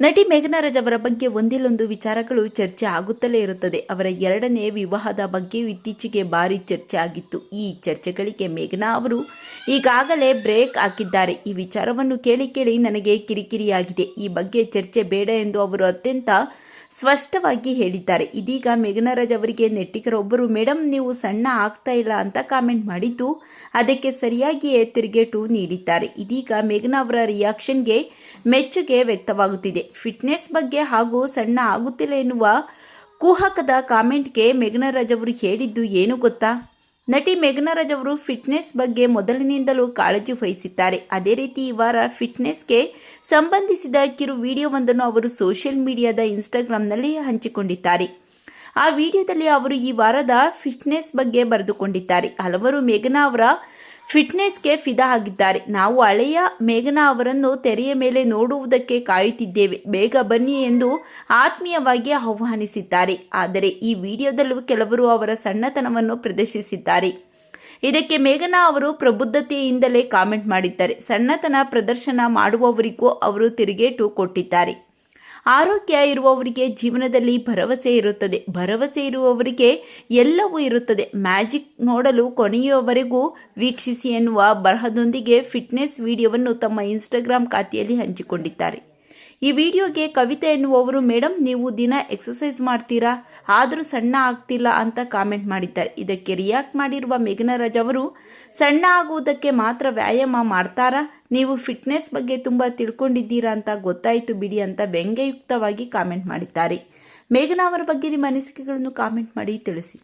ನಟಿ ಮೇಘನಾ ರಾಜ್ ಅವರ ಬಗ್ಗೆ ಒಂದಿಲ್ಲೊಂದು ವಿಚಾರಗಳು ಚರ್ಚೆ ಆಗುತ್ತಲೇ ಇರುತ್ತದೆ. ಅವರ ಎರಡನೇ ವಿವಾಹದ ಬಗ್ಗೆಯೂ ಇತ್ತೀಚೆಗೆ ಭಾರಿ ಚರ್ಚೆ ಆಗಿತ್ತು. ಈ ಚರ್ಚೆಗಳಿಗೆ ಮೇಘನಾ ಅವರು ಈಗಾಗಲೇ ಬ್ರೇಕ್ ಹಾಕಿದ್ದಾರೆ. ಈ ವಿಚಾರವನ್ನು ಕೇಳಿ ಕೇಳಿ ನನಗೆ ಕಿರಿಕಿರಿಯಾಗಿದೆ. ಈ ಬಗ್ಗೆ ಚರ್ಚೆ ಬೇಡ ಎಂದು ಅವರು ಅತ್ಯಂತ ಸ್ಪಷ್ಟವಾಗಿ ಹೇಳಿದ್ದಾರೆ. ಇದೀಗ ಮೇಘನರಾಜ್ ಅವರಿಗೆ ನೆಟ್ಟಿಗರೊಬ್ಬರು ಮೇಡಮ್ ನೀವು ಸಣ್ಣ ಆಗ್ತಾ ಇಲ್ಲ ಅಂತ ಕಾಮೆಂಟ್ ಮಾಡಿದ್ದು ಅದಕ್ಕೆ ಸರಿಯಾಗಿಯೇ ತಿರುಗೇಟು ನೀಡಿದ್ದಾರೆ. ಇದೀಗ ಮೇಘನಾ ಅವರ ರಿಯಾಕ್ಷನ್ಗೆ ಮೆಚ್ಚುಗೆ ವ್ಯಕ್ತವಾಗುತ್ತಿದೆ. ಫಿಟ್ನೆಸ್ ಬಗ್ಗೆ ಹಾಗೂ ಸಣ್ಣ ಆಗುತ್ತಿಲ್ಲ ಎನ್ನುವ ಕುಹಕದ ಕಾಮೆಂಟ್ಗೆ ಮೇಘನರಾಜ್ ಅವರು ಹೇಳಿದ್ದು ಏನು ಗೊತ್ತಾ? ನಟಿ ಮೇಘನರಾಜ್ ಅವರು ಫಿಟ್ನೆಸ್ ಬಗ್ಗೆ ಮೊದಲಿನಿಂದಲೂ ಕಾಳಜಿ ವಹಿಸಿದ್ದಾರೆ. ಅದೇ ರೀತಿ ಈ ವಾರ ಫಿಟ್ನೆಸ್ಗೆ ಸಂಬಂಧಿಸಿದ ಕಿರು ವಿಡಿಯೋವೊಂದನ್ನು ಅವರು ಸೋಷಿಯಲ್ ಮೀಡಿಯಾದ ಇನ್ಸ್ಟಾಗ್ರಾಂನಲ್ಲಿ ಹಂಚಿಕೊಂಡಿದ್ದಾರೆ. ಆ ವಿಡಿಯೋದಲ್ಲಿ ಅವರು ಈ ವಾರದ ಫಿಟ್ನೆಸ್ ಬಗ್ಗೆ ಬರೆದುಕೊಂಡಿದ್ದಾರೆ. ಹಲವರು ಮೇಘನಾ ಅವರ ಫಿಟ್ನೆಸ್ಗೆ ಫಿದಾ ಆಗಿದ್ದಾರೆ. ನಾವು ಹಳೆಯ ಮೇಘನಾ ಅವರನ್ನು ತೆರೆಯ ಮೇಲೆ ನೋಡುವುದಕ್ಕೆ ಕಾಯುತ್ತಿದ್ದೇವೆ. ಬೇಗ ಬನ್ನಿ ಎಂದು ಆತ್ಮೀಯವಾಗಿ ಆಹ್ವಾನಿಸಿದ್ದಾರೆ. ಆದರೆ ಈ ವಿಡಿಯೋದಲ್ಲೂ ಕೆಲವರು ಅವರ ಸಣ್ಣತನವನ್ನು ಪ್ರದರ್ಶಿಸಿದ್ದಾರೆ. ಇದಕ್ಕೆ ಮೇಘನಾ ಅವರು ಪ್ರಬುದ್ಧತೆಯಿಂದಲೇ ಕಾಮೆಂಟ್ ಮಾಡಿದ್ದಾರೆ. ಸಣ್ಣತನ ಪ್ರದರ್ಶನ ಮಾಡುವವರಿಗೂ ಅವರು ತಿರುಗೇಟು ಕೊಟ್ಟಿದ್ದಾರೆ. ಆರೋಗ್ಯ ಇರುವವರಿಗೆ ಜೀವನದಲ್ಲಿ ಭರವಸೆ ಇರುತ್ತದೆ. ಭರವಸೆ ಇರುವವರಿಗೆ ಎಲ್ಲವೂ ಇರುತ್ತದೆ. ಮ್ಯಾಜಿಕ್ ನೋಡಲು ಕೊನೆಯವರೆಗೂ ವೀಕ್ಷಿಸಿ ಎನ್ನುವ ಬರಹದೊಂದಿಗೆ ಫಿಟ್ನೆಸ್ ವಿಡಿಯೋವನ್ನು ತಮ್ಮ ಇನ್ಸ್ಟಾಗ್ರಾಮ್ ಖಾತೆಯಲ್ಲಿ ಹಂಚಿಕೊಂಡಿದ್ದಾರೆ. ಈ ವಿಡಿಯೋಗೆ ಕವಿತೆ ಎನ್ನುವವರು ಮೇಡಮ್ ನೀವು ದಿನ ಎಕ್ಸಸೈಸ್ ಮಾಡ್ತೀರಾ? ಆದರೂ ಸಣ್ಣ ಆಗ್ತಿಲ್ಲ ಅಂತ ಕಾಮೆಂಟ್ ಮಾಡಿದ್ದಾರೆ. ಇದಕ್ಕೆ ರಿಯಾಕ್ಟ್ ಮಾಡಿರುವ ಮೇಘನರಾಜ್ ಅವರು, ಸಣ್ಣ ಆಗುವುದಕ್ಕೆ ಮಾತ್ರ ವ್ಯಾಯಾಮ ಮಾಡ್ತಾರಾ? ನೀವು ಫಿಟ್ನೆಸ್ ಬಗ್ಗೆ ತುಂಬ ತಿಳ್ಕೊಂಡಿದ್ದೀರಾ ಅಂತ ಗೊತ್ತಾಯಿತು ಬಿಡಿ ಅಂತ ವ್ಯಂಗ್ಯಯುಕ್ತವಾಗಿ ಕಾಮೆಂಟ್ ಮಾಡಿದ್ದಾರೆ. ಮೇಘನಾ ಅವರ ಬಗ್ಗೆ ನಿಮ್ಮ ಅನಿಸಿಕೆಗಳನ್ನು ಕಾಮೆಂಟ್ ಮಾಡಿ ತಿಳಿಸಿ.